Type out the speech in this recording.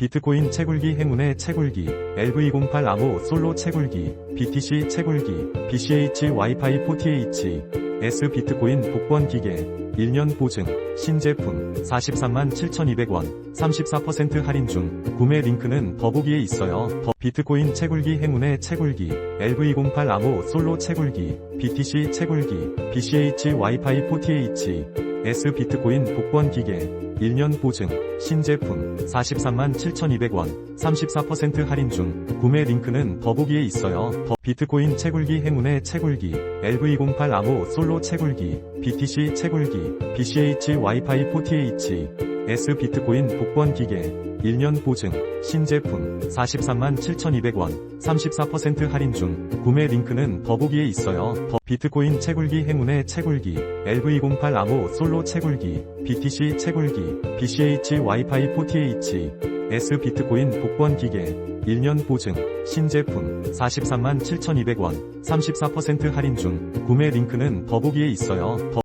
비트코인 채굴기 행운의 채굴기, LV08 암호 솔로 채굴기, BTC 채굴기, BCH 와이파이 40H, S 비트코인 복권 기계, 1년 보증, 신제품, 43만 7,200원, 34% 할인 중, 구매 링크는 더보기에 있어요. 더 비트코인 채굴기 행운의 채굴기, LV08 암호 솔로 채굴기, BTC 채굴기, BCH 와이파이 40H, S 비트코인 복권 기계, 1년 보증, 신제품, 43만 7,200원, 34% 할인 중, 구매 링크는 더보기에 있어요. 더 비트코인 채굴기 행운의 채굴기, LV08 암호 솔로 채굴기, BTC 채굴기, BCH 와이파이 40H, S 비트코인 복권 기계, 1년 보증, 신제품, 43만 7,200원, 34% 할인 중, 구매 링크는 더보기에 있어요. 더 비트코인 채굴기 행운의 채굴기, LV08 암호 솔로 채굴기, BTC 채굴기, BCH 와이파이 40H, S 비트코인 복권 기계, 1년 보증, 신제품, 43만 7,200원, 34% 할인 중, 구매 링크는 더보기에 있어요. 더